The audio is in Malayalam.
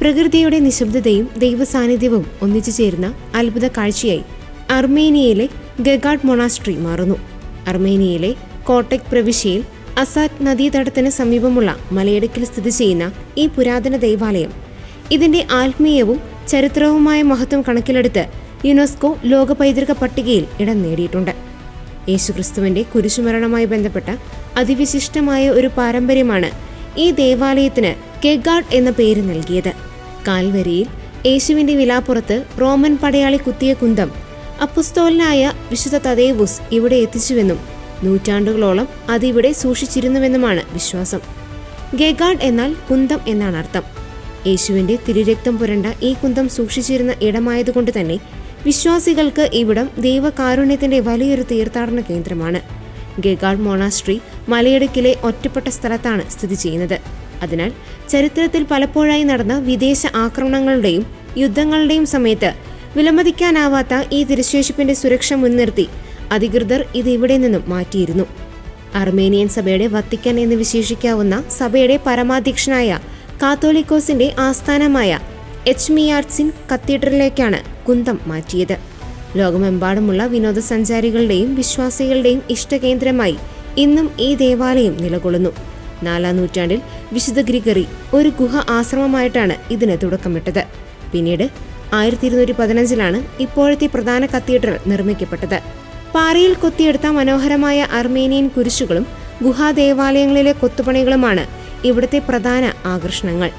പ്രകൃതിയുടെ നിശബ്ദതയും ദൈവസാന്നിധ്യവും ഒന്നിച്ചു ചേരുന്ന അത്ഭുത കാഴ്ചയായി അർമേനിയയിലെ ഗഗാഡ് മൊണാസ്ട്രി മാറുന്നു. അർമേനിയയിലെ കോട്ടക് പ്രവിശ്യയിൽ അസാദ് നദീതടത്തിന് സമീപമുള്ള മലയിടുക്കിൽ സ്ഥിതി ചെയ്യുന്ന ഈ പുരാതന ദൈവാലയം ഇതിന്റെ ആത്മീയവും ചരിത്രവുമായ മഹത്വം കണക്കിലെടുത്ത് യുനെസ്കോ ലോക പൈതൃക പട്ടികയിൽ ഇടം നേടിയിട്ടുണ്ട്. യേശുക്രിസ്തുവിന്റെ കുരിശുമരണവുമായി ബന്ധപ്പെട്ട അതിവിശിഷ്ടമായ ഒരു പാരമ്പര്യമാണ് ഈ ദേവാലയത്തിന് കെഗാഡ് എന്ന പേര് നൽകിയത്. കാൽവരിയിൽ യേശുവിന്റെ വിലാപ്പുറത്ത് റോമൻ പടയാളി കുത്തിയ കുന്തം അപ്പുസ്തോലനായ വിശുദ്ധ തദേവുസ് ഇവിടെ എത്തിച്ചുവെന്നും നൂറ്റാണ്ടുകളോളം അതിവിടെ സൂക്ഷിച്ചിരുന്നുവെന്നുമാണ് വിശ്വാസം. ഗെഗാഡ് എന്നാൽ കുന്തം എന്നാണ് അർത്ഥം. യേശുവിന്റെ തിരുരക്തം പുരണ്ട ഈ കുന്തം സൂക്ഷിച്ചിരുന്ന ഇടമായതുകൊണ്ട് തന്നെ വിശ്വാസികൾക്ക് ഇവിടം ദൈവകാരുണ്യത്തിന്റെ വലിയൊരു തീർത്ഥാടന കേന്ദ്രമാണ്. ഗെഗാഡ് മോണാസ്ട്രി മലയിടുക്കിലെ ഒറ്റപ്പെട്ട സ്ഥലത്താണ് സ്ഥിതി ചെയ്യുന്നത്. അതിനാൽ ചരിത്രത്തിൽ പലപ്പോഴായി നടന്ന വിദേശ ആക്രമണങ്ങളുടെയും യുദ്ധങ്ങളുടെയും സമയത്ത് വിലമതിക്കാനാവാത്ത ഈ തിരുശേഷിപ്പിന്റെ സുരക്ഷ മുൻനിർത്തി അധികൃതർ ഇത് ഇവിടെ നിന്നും മാറ്റിയിരുന്നു. അർമേനിയൻ സഭയുടെ വത്തിക്കാൻ എന്ന് വിശേഷിക്കാവുന്ന സഭയുടെ പരമാധ്യക്ഷനായ കാത്തോലിക്കോസിന്റെ ആസ്ഥാനമായ എച്ച്മിയാർട്സിൻ കത്തീഡ്രലിലേക്കാണ് കുന്തം മാറ്റിയത്. ലോകമെമ്പാടുമുള്ള വിനോദസഞ്ചാരികളുടെയും വിശ്വാസികളുടെയും ഇഷ്ടകേന്ദ്രമായി ഇന്നും ഈ ദേവാലയം നിലകൊള്ളുന്നു. നാലാം നൂറ്റാണ്ടിൽ വിശുദ്ധ ഗ്രിഗറി ഒരു ഗുഹ ആശ്രമമായിട്ടാണ് ഇതിന് തുടക്കമിട്ടത്. പിന്നീട് ആയിരത്തി ഇരുന്നൂറ്റി പതിനഞ്ചിലാണ് ഇപ്പോഴത്തെ പ്രധാന കത്തീഡ്രൽ നിർമ്മിക്കപ്പെട്ടത്. പാറയിൽ കൊത്തിയെടുത്ത മനോഹരമായ അർമേനിയൻ കുരിശുകളും ഗുഹാദേവാലയങ്ങളിലെ കൊത്തുപണികളുമാണ് ഇവിടുത്തെ പ്രധാന ആകർഷണങ്ങൾ.